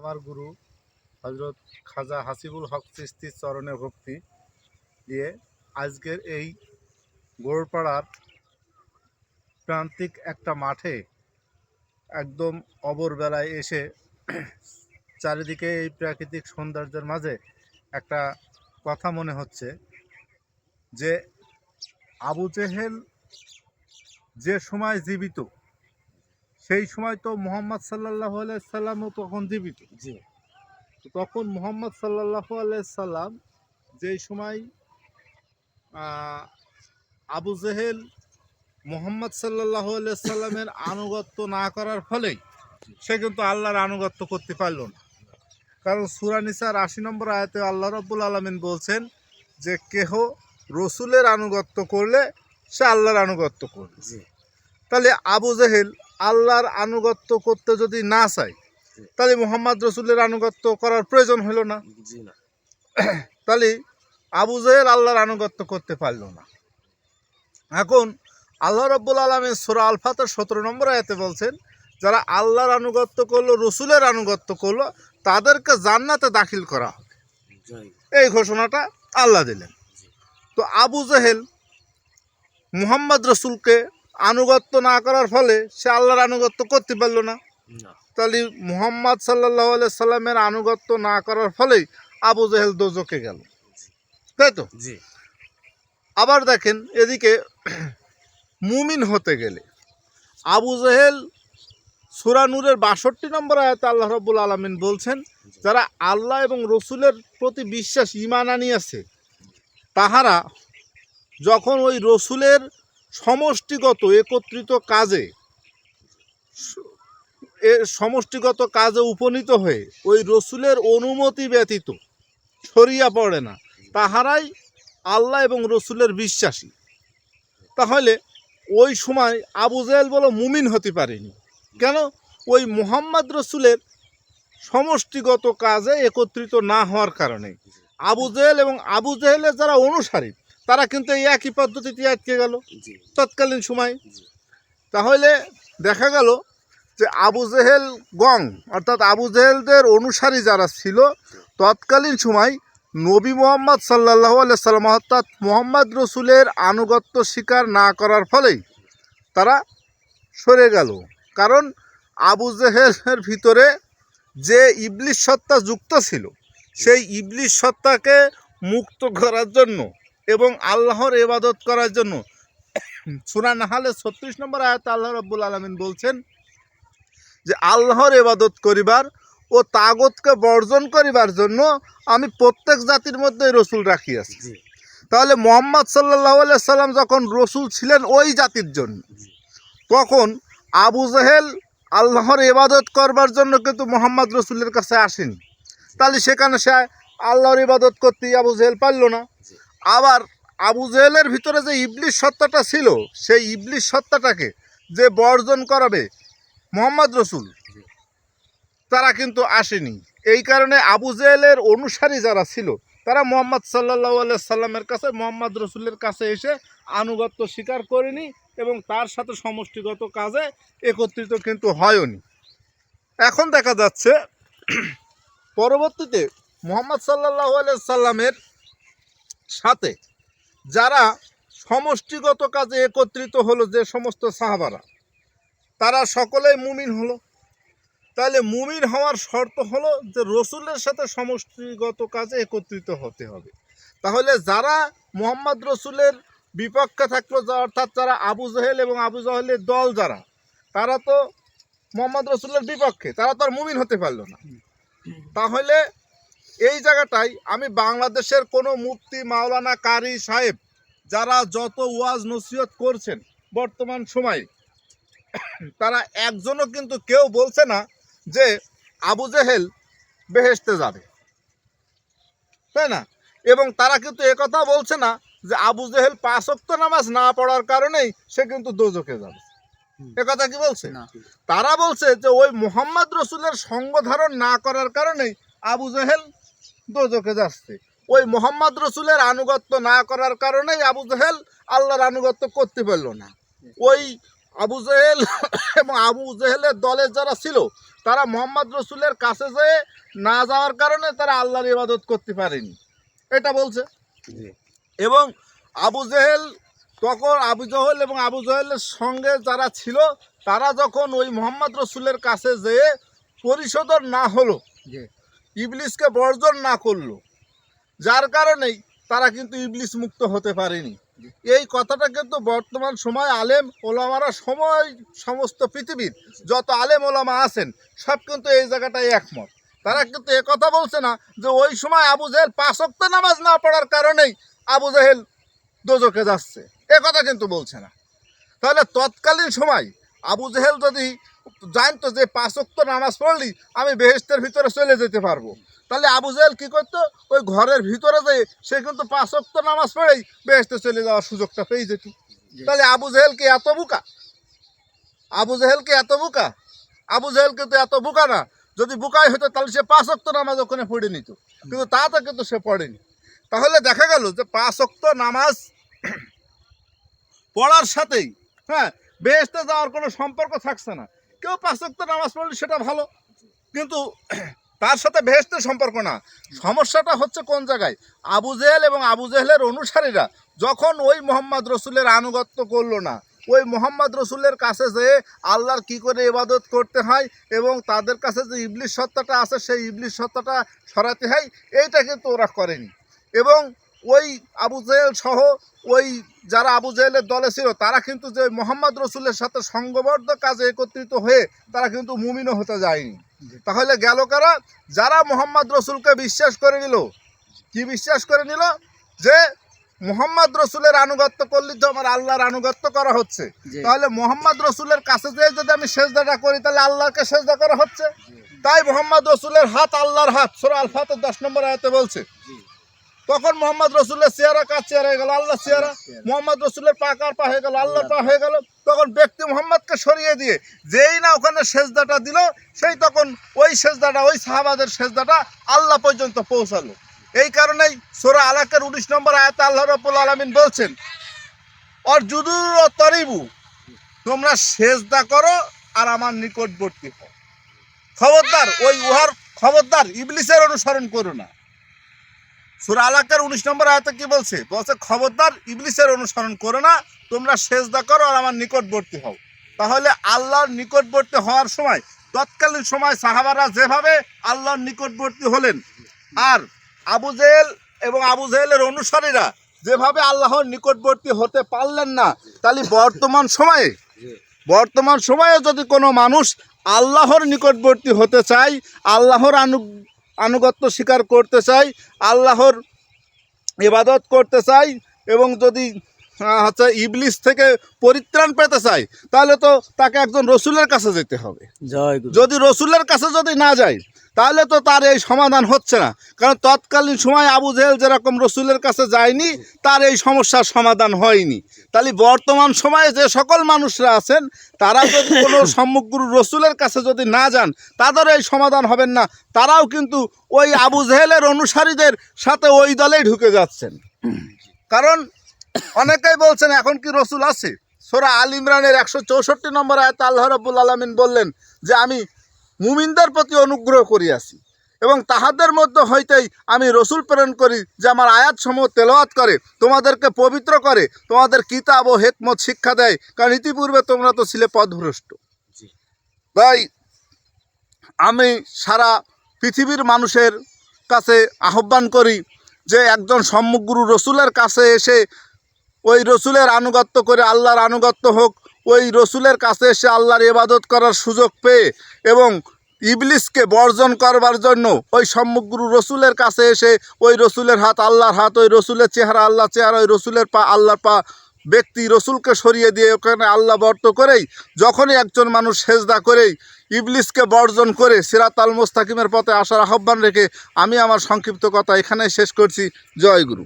আমার গুরু হজরত খাজা হাসিবুল হক চিস্তির চরণে ভক্তি দিয়ে আজকের এই গোড়পাড়ার প্রান্তিক একটা মাঠে একদম অবরবেলায় এসে চারিদিকে এই প্রাকৃতিক সৌন্দর্যের মাঝে একটা কথা মনে হচ্ছে যে আবু জেহেল যে সময় জীবিত সেই সময় তো মোহাম্মদ সাল্লাহ সাল্লামও তখন জীবিত। জি। তখন মোহাম্মদ সাল্লাহ সাল্লাম যেই সময় আবু জেহেল মোহাম্মদ সাল্লাহ সাল্লামের আনুগত্য না করার ফলেই সে কিন্তু আল্লাহর আনুগত্য করতে পারল না। কারণ সুরানিসার আশি নম্বর আয়াতে আল্লাহ রব্বুল আলমিন বলছেন যে কেহ রসুলের আনুগত্য করলে সে আল্লাহর আনুগত্য করবে। জি। তাহলে আবু জেহেল আল্লাহর আনুগত্য করতে যদি না চায় তাহলে মোহাম্মদ রসুলের আনুগত্য করার প্রয়োজন হলো না। তাহলে আবু জেহেল আল্লাহর আনুগত্য করতে পারল না। এখন আল্লাহ রব্বুল আলমের সোরা আলফাতের সতেরো নম্বর আয়াতে বলছেন যারা আল্লাহর আনুগত্য করল রসুলের আনুগত্য করল তাদেরকে জান্নাতে দাখিল করা হবে। এই ঘোষণাটা আল্লাহ দিলেন। তো আবু জেহেল মুহাম্মদ রসুলকে আনুগত্য না করার ফলে সে আল্লাহর আনুগত্য করতে পারল না। তাহলে মুহাম্মদ সাল্লাহ সাল্লামের আনুগত্য না করার ফলেই আবু জেহেল দোজকে গেল। তাই তো? জি। আবার দেখেন এদিকে মুমিন হতে গেলে আবু জেহেল সুরানুরের বাষট্টি নম্বর আয়াতে আল্লাহ রব্বুল আলমিন বলছেন যারা আল্লাহ এবং রসুলের প্রতি বিশ্বাস ইমান আনিয়াছে তাহারা যখন ওই রসুলের সমষ্টিগত একত্রিত কাজে এ সমষ্টিগত কাজে উপনীত হয়ে ওই রসুলের অনুমতি ব্যতীত ছড়িয়া পড়ে না। তাহারাই আল্লাহ এবং রসুলের বিশ্বাসী। তাহলে ওই সময় আবু জাহেল বলো মুমিন হতে পারেনি। কেন? ওই মোহাম্মদ রসুলের সমষ্টিগত কাজে একত্রিত না হওয়ার কারণে। আবু জেহেল এবং আবু জেহেলের যারা অনুসারী তারা কিন্তু এই একই পদ্ধতিতে আটকে গেল। তৎকালীন সময়। তাহলে দেখা গেল যে আবু জেহেল গং অর্থাৎ আবু জেহেলদের অনুসারী যারা ছিল তৎকালীন সময় নবী মোহাম্মদ সাল্লাহ সাল্লাম অর্থাৎ মোহাম্মদ রসুলের আনুগত্য স্বীকার না করার ফলেই তারা সরে গেল। কারণ আবু জেহেলের ভিতরে যে ইবলিশ সত্তা যুক্ত ছিল সেই ইবলিশ সত্তাকে মুক্ত করার জন্য এবং আল্লাহর এবাদত করার জন্য। সুরা নাহালে ছত্রিশ নম্বর আয়াত আল্লাহ রব্বুল আলমিন বলছেন যে আল্লাহর এবাদত করিবার ও তাগতকে বর্জন করিবার জন্য আমি প্রত্যেক জাতির মধ্যে রসুল রাখিয়াছি। তাহলে মোহাম্মদ সাল্লাহ সাল্লাম যখন রসুল ছিলেন ওই জাতির জন্য তখন আবু জাহেল আল্লাহর ইবাদত করবার জন্য কিন্তু মোহাম্মদ রসুলের কাছে আসেনি। তাহলে সেখানে সে আল্লাহর ইবাদত করতে আবু জাহেল পারল না। আবার আবু জেহেলের ভিতরে যে ইবলিশ সত্তাটা ছিল, সেই ইবলিশ সত্তাটাকে যে বর্জন করাবে মোহাম্মদ রসুল, তারা কিন্তু আসেনি। এই কারণে আবু জেহেলের অনুসারী যারা ছিল, তারা মোহাম্মদ সাল্লাহ সাল্লামের কাছে, মোহাম্মদ রসুলের কাছে এসে আনুগত্য স্বীকার করেনি এবং তার সাথে সমষ্টিগত কাজে একত্রিত কিন্তু হয়নি। এখন দেখা যাচ্ছে, পরবর্তীতে মোহাম্মদ সাল্লাহ সাল্লামের সাথে যারা সমষ্টিগত কাজে একত্রিত হলো যে সমস্ত সাহাবারা তারা সকলেই মুমিন হলো। তাহলে মুমিন হওয়ার শর্ত হলো যে রসুলের সাথে সমষ্টিগত কাজে একত্রিত হতে হবে। তাহলে যারা মোহাম্মদ রসুলের বিপক্ষে থাকল যা- অর্থাৎ যারা আবু জাহেল এবং আবু জাহেলের দল যারা তারা তো মোহাম্মদ রসুলের বিপক্ষে তারা তো আর মুমিন হতে পারল না। তাহলে এই জায়গাটায় আমি বাংলাদেশের কোনো মুফতি মাওলানা কারি সাহেব যারা যত ওয়াজ নসিহত করছেন বর্তমান সময়ে তারা একজনও কিন্তু কেউ বলছে না যে আবু জেহেল বেহেশতে যাবে। তাই না? এবং তারা কিন্তু একথা বলছে না যে আবু জেহেল পাঁচক্ত নামাজ না পড়ার কারণেই সে কিন্তু দোজকে যাবে। একথা কি বলছে? না। তারা বলছে যে ওই মোহাম্মদ রসুলের সঙ্গ ধারণ না করার কারণেই আবু জেহেল দোজকে যাচ্ছে। ওই মোহাম্মদ রসুলের আনুগত্য না করার কারণেই আবু জেহেল আল্লাহর আনুগত্য করতে পারল না। ওই আবু জেহেল এবং আবু জেহেলের দলের যারা ছিল তারা মোহাম্মদ রসুলের কাছে যেয়ে না যাওয়ার কারণে তারা আল্লাহর ইবাদত করতে পারেনি। এটা বলছে। এবং আবু জেহেল তখন আবু জহেল এবং আবু জহেলের সঙ্গে যারা ছিল তারা যখন ওই মোহাম্মদ রসুলের কাছে যেয়ে পরিশোধন না হলো ইবলিসকে বর্জন না করল। যার কারণেই তারা কিন্তু ইবলিস মুক্ত হতে পারেনি। এই কথাটা কিন্তু বর্তমান সময় আলেম ওলামারা সময়, সমস্ত পৃথিবীর যত আলেম ওলামা আছেন, সব কিন্তু এই জায়গাটাই একমত। তারা কিন্তু এ কথা বলছে না যে ওই সময় আবু জেহেল পাঁচক্ত নামাজ না পড়ার কারণেই আবু জাহেল দোজকে যাচ্ছে। এ কথা কিন্তু বলছে না। তাহলে তৎকালীন সময় আবু জেহেল যদি জানতো যে পাঁচক্ত নামাজ পড়লি, আমি বেহেস্তের ভিতরে চলে যেতে পারব। তাহলে আবু জাহেল কী করতো? ওই ঘরের ভিতরে যেয়ে সে কিন্তু পাঁচক্ত নামাজ পড়েই বেহেস্তে চলে যাওয়ার সুযোগটা পেয়ে যেত। তাহলে আবু জাহেলকে এত বোকা? আবু জাহেলকে এত বোকা? আবু জেহেল কিন্তু এত বোকা না। যদি বুকাই হতো, তাহলে সে পাঁচ অক্ত নামাজ ওখানে পড়ে নিত। কিন্তু তা তো কিন্তু সে পড়েনি। তাহলে দেখা গেল যে পাঁচ অক্ত নামাজ পড়ার সাথেই হ্যাঁ বেহেস্তে যাওয়ার কোনো সম্পর্ক থাকছে না। কেউ পাঁচ অক্ত নামাজ পড়লে সেটা ভালো। কিন্তু তার সাথে বেহেস্তের সম্পর্ক না। সমস্যাটা হচ্ছে কোন জায়গায়? আবু জেহেল এবং আবু জেহেলের অনুসারীরা যখন ওই মোহাম্মদ রসুলের আনুগত্য করল না, ওই মোহাম্মদ রসুলের কাছে যেয়ে আল্লাহর কি করে ইবাদত করতে হয় এবং তাদের কাছে যে ইবলিশ সত্তাটা আছে, সেই ইবলিশ সত্তাটা সরাতে হয়, এইটা কিন্তু ওরা করেনি। এবং ওই আবু জেহেল সহ ওই যারা আবু জেহেলের দলে ছিল তারা কিন্তু যে মোহাম্মদ রসুলের সাথে সংঘবদ্ধ কাজে একত্রিত হয়ে তারা কিন্তু মুমিনও হতে যায়নি। তাহলে গেল কারা? যারা মোহাম্মদ রসুলকে বিশ্বাস করে নিল কি বিশ্বাস করে নিল? যে মোহাম্মদ রসুলের আনুগত্য করলে তো আমার আল্লাহর আনুগত্য করা হচ্ছে। তাহলে মোহাম্মদ রসুলের কাছে যেয়ে যদি আমি সেজদাটা করি তাহলে আল্লাহকে সেজদা করা হচ্ছে? তাই মোহাম্মদ রসুলের হাত আল্লাহর হাত। সোরা আলফাতের দশ নম্বর আয়াতে বলছে। তখন মোহাম্মদ রসুলের চেহারা কার চেহারা হয়ে গেল? আল্লাহ চেহারা। মোহাম্মদ রসুলের পা কার পা হয়ে গেল? আল্লাহর পা হয়ে গেল। তখন ব্যক্তি মোহাম্মদকে সরিয়ে দিয়ে যেই না ওখানে সেজদাটা দিল, সেই তখন ওই সেজদাটা, ওই সাহাবাদের সেজদাটা আল্লাহ পর্যন্ত পৌঁছালো। এই কারণেই সোরা আলাকের উনিশ নম্বর আয়াত আল্লাহ রব্বুল আলমিন বলছেন অর জুদুর ও তরিবু, তোমরা সেজদা করো আর আমার নিকটবর্তী হও। খবরদার, ওই উহার খবরদার ইবলিসের অনুসরণ করো না। সুরা আলাকের উনিশ নম্বর আয়াতে কি বলছে? বলছে, খবরদার ইবলিসের অনুসরণ করো না, তোমরা সেজদা করো আর আমার নিকটবর্তী হও। তাহলে আল্লাহর নিকটবর্তী হওয়ার সময়, তৎকালীন সময় সাহাবারা যেভাবে আল্লাহর নিকটবর্তী হলেন, আর আবু জেহেল এবং আবু জেহেলের অনুসারীরা যেভাবে আল্লাহর নিকটবর্তী হতে পারলেন না, তাহলে বর্তমান সময়ে বর্তমান সময়ে যদি কোনো মানুষ আল্লাহর নিকটবর্তী হতে চায়, আল্লাহর আনু আনুগত্য স্বীকার করতে চাই আল্লাহর ইবাদত করতে চাই এবং যদি হচ্ছে ইবলিস থেকে পরিত্রাণ পেতে চাই তাহলে তো তাকে একজন রসুলের কাছে যেতে হবে। যদি রসুলের কাছে যদি না যায় তাহলে তো তার এই সমাধান হচ্ছে না। কারণ তৎকালীন সময় আবু জেহেল যেরকম রসুলের কাছে যায়নি তার এই সমস্যার সমাধান হয়নি। তাহলে বর্তমান সময়ে যে সকল মানুষরা আছেন তারা যদি কোনো সম্মুখগুরু রসুলের কাছে যদি না যান তাদের এই সমাধান হবেন না। তারাও কিন্তু ওই আবু জেহেলের অনুসারীদের সাথে ওই দলেই ঢুকে যাচ্ছেন। কারণ অনেকেই বলছেন এখন কি রসুল আছে? সোরা আল ইমরানের একশো চৌষট্টি নম্বর আয়তা আল্লাহ রব্বুল আলমিন বললেন যে আমি মুমিনদের প্রতি অনুগ্রহ করিয়াছি এবং তাহাদের মধ্যে হইতেই আমি রসুল প্রেরণ করি যে আমার আয়াত সমূহ তেলাওয়াত করে তোমাদেরকে পবিত্র করে তোমাদের কিতাব ও হেকমত শিক্ষা দেয় কারণ ইতিপূর্বে তোমরা তো ছিলে পথভ্রষ্ট জি। তাই আমি সারা পৃথিবীর মানুষের কাছে আহ্বান করি যে একজন সম্মুখগুরু রসুলের কাছে এসে ওই রসুলের আনুগত্য করে আল্লাহর আনুগত্য হোক ওই রসুলের কাছে এসে আল্লাহর ইবাদত করার সুযোগ পেয়ে এবং ইবলিসকে বর্জন করবার জন্য ওই সম্মুখগুরু রসুলের কাছে এসে ওই রসুলের হাত আল্লাহর হাত, ওই রসুলের চেহারা আল্লাহ চেহারা, ওই রসুলের পা, আল্লাহর পা ব্যক্তি রসুলকে সরিয়ে দিয়ে ওখানে আল্লাহ বর্ত করেই যখনই একজন মানুষ সেজদা করেই ইবলিসকে বর্জন করে সিরাত আল মোস্তাকিমের পথে আসার আহ্বান রেখে আমি আমার সংক্ষিপ্ত কথা এখানেই শেষ করছি। জয় গুরু।